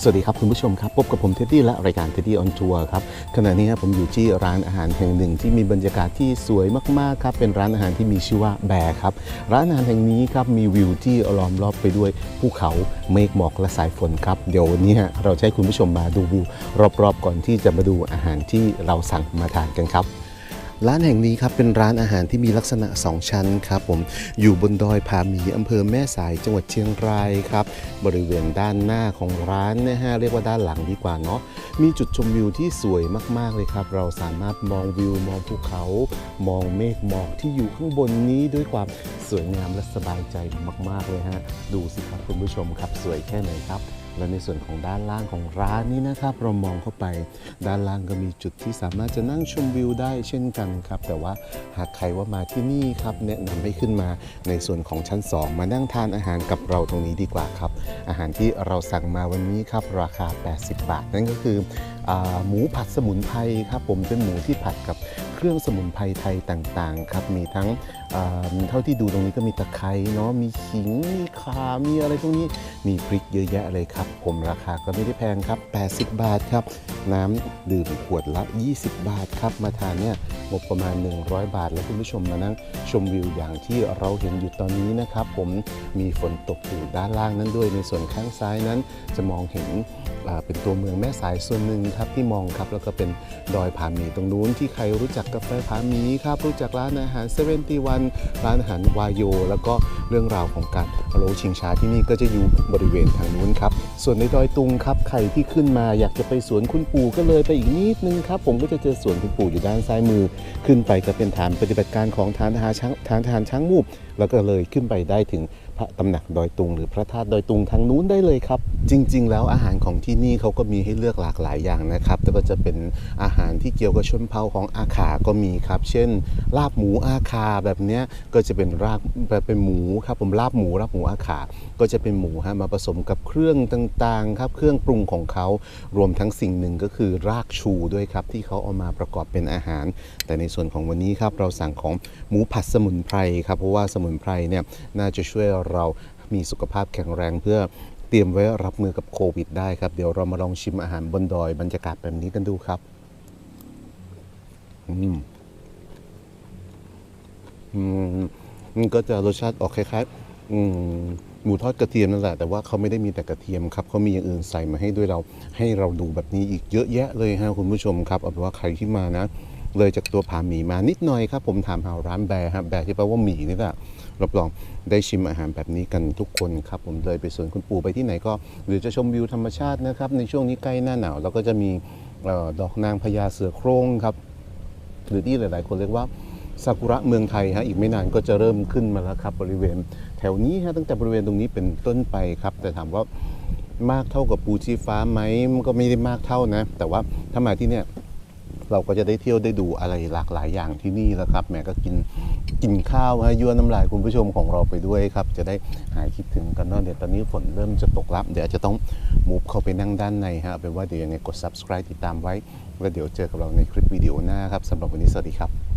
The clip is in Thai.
สวัสดีครับคุณผู้ชมครับ พบกับผมเท็ดดี้และรายการเท็ดดี้ออนทัวร์ครับขณะนี้ผมอยู่ที่ร้านอาหารแห่งหนึ่งที่มีบรรยากาศที่สวยมากๆครับเป็นร้านอาหารที่มีชื่อว่าแบร์ครับร้านอาหารแห่งนี้ครับมีวิวที่ล้อมรอบไปด้วยภูเขาเมฆหมอกและสายฝนครับเดี๋ยววันนี้เราจะให้คุณผู้ชมมาดูวิวรอบๆ ก่อนที่จะมาดูอาหารที่เราสั่งมาทานกันครับ ร้านแห่งนี้ครับเป็นร้านอาหารที่มีลักษณะ 2 ชั้นครับผมอยู่บนดอยผาหมีอำเภอแม่สายจังหวัดเชียงรายครับบริเวณด้านหน้าของร้านนะฮะเรียกว่าด้านหลังดีกว่าเนาะมีจุดชมวิวที่สวยมากๆเลยครับ เราสามารถมองวิวมองภูเขา มองเมฆหมอกที่อยู่ข้างบนนี้ด้วยความสวยงามและสบายใจมาก ๆเลยฮะดูสิครับคุณผู้ชมครับสวยแค่ไหนครับ และในส่วนของด้านล่างของร้านนี้นะครับเรามองเข้าไปด้านล่างก็มีจุดที่สามารถจะนั่งชมวิวได้เช่นกันครับ แต่ว่าหากใครว่ามาที่นี่ครับแนะนำให้ขึ้นมาในส่วนของชั้น 2 มานั่งทานอาหารกับเราตรงนี้ดีกว่าครับ อาหารที่เราสั่งมาวันนี้ครับราคา 80 บาท นั่นก็คือหมูผัดสมุนไพรครับผมเป็นหมูที่ผัดกับเครื่องสมุนไพรไทยต่างๆครับมีทั้งเท่าที่ดูตรงนี้ก็มีตะไคร้เนาะมีขิงมีข่ามีอะไรพวกนี้มีพริกเยอะแยะเลยครับ ผมราคาก็ไม่ได้แพงครับ 80 บาทครับ น้ำดื่มขวดละ 20 บาทครับ มาทานเนี่ยงบประมาณ 100 บาท แล้วคุณผู้ชมมานั่งชมวิวอย่างที่เราเห็นอยู่ตอนนี้นะครับผมมีฝนตกอยู่ด้านล่างนั้นด้วย ในส่วนข้างซ้ายนั้นจะมองเห็นเป็นตัวเมืองแม่สายส่วนหนึ่งครับที่มองครับแล้วก็เป็นดอยผาหมีตรงนู้นที่ใครรู้จักกาแฟผาหมีครับรู้จักร้านอาหารเซเว่นตีวันร้านอาหารวายโย แล้วก็เรื่องราวของการโรลชิงช้าที่นี่ก็จะอยู่บริเวณทางนู้นครับส่วนในดอยตุงครับใครที่ขึ้นมาอยากจะไปสวนคุณปู่ก็เลยไปอีกนิดนึงครับ ผมก็จะเจอสวนคุณปู่อยู่ด้านซ้ายมือ ขึ้นไปก็เป็นฐานปฏิบัติการของฐานทหารช้างฐานทหารช้างมูบแล้วก็เลยขึ้นไปได้ถึง พระตำหนักดอยตุง หรือพระธาตุดอยตุงทางนู้นได้เลยครับ จริง ๆ แล้วอาหารของที่นี่เขาก็มีให้เลือกหลากหลายอย่างนะครับแต่ก็จะเป็นอาหารที่เกี่ยวกับชนเผ่าของอาขาก็มีครับ เช่น ลาบหมูอาคาแบบเนี้ยก็จะเป็นรากแบบเป็นหมูครับผมลาบหมูลาบหมูอาขาก็จะเป็นหมูฮะมาผสมกับเครื่องต่างๆครับเครื่องปรุงของเขารวมทั้งสิ่งหนึ่งก็คือรากชูด้วยครับที่เขาเอามาประกอบเป็นอาหาร แต่ในส่วนของวันนี้ครับเราสั่งของหมูผัดสมุนไพรครับเพราะว่าสมุนไพรเนี่ยน่าจะช่วยเรามีสุขภาพแข็งแรงเพื่อเตรียมไว้รับมือกับโควิดได้ครับ เดี๋ยวเรามาลองชิมอาหารบนดอยบรรยากาศแบบนี้กันดูครับ อืม อืมมันก็จะรสชาติออกคล้ายๆ อืมหมูทอดกระเทียมนั่นแหละแต่ว่าเขาไม่ได้มีแต่กระเทียมครับเขามีอย่างอื่นใส่มาให้ด้วยเราให้เราดูแบบนี้อีกเยอะแยะเลยฮะคุณผู้ชมครับเอาเป็นว่าใครที่มานะ เลยจากตัวผาหมีมานิดหน่อยครับ ผมถามหาร้านแบร์ครับแบร์ที่แปลว่าหมีนี่แหละรับรองได้ชิมอาหารแบบนี้กันทุกคนครับ ผมเลยไปสวนคุณปู่ไปที่ไหนก็ หรือจะชมวิวธรรมชาตินะครับ ในช่วงนี้ใกล้หน้าหนาวเราก็จะมีออดอกนางพญาเสือโคร่งครับ หรือที่หลาย ๆ คนเรียกว่าซากุระเมืองไทยฮะอีกไม่นานก็จะเริ่มขึ้นมาแล้วครับ บริเวณ แถวนี้ฮะตั้งแต่บริเวณตรงนี้เป็นต้นไปครับ แต่ถามว่ามากเท่ากับปูชีฟ้าไหมก็ไม่ได้มากเท่านะ แต่ว่าถ้ามาที่เนี่ย เราก็จะได้เที่ยวได้ดูอะไรหลากหลายอย่างที่นี่แล้วครับแหมก็กินกินข้าวฮะยั่วน้ำลายคุณผู้ชมของเราไปด้วยครับ จะได้หายคิดถึงกันเนาะเดี๋ยวตอนนี้ฝนเริ่มจะตกรับเดี๋ยวจะต้องมุฟเข้าไปนั่งด้านในฮะเป็นว่าเดี๋ยวยังไงกด subscribe ติดตามไว้แล้วเดี๋ยวเจอกับเราในคลิปวิดีโอหน้าครับสำหรับวันนี้สวัสดีครับ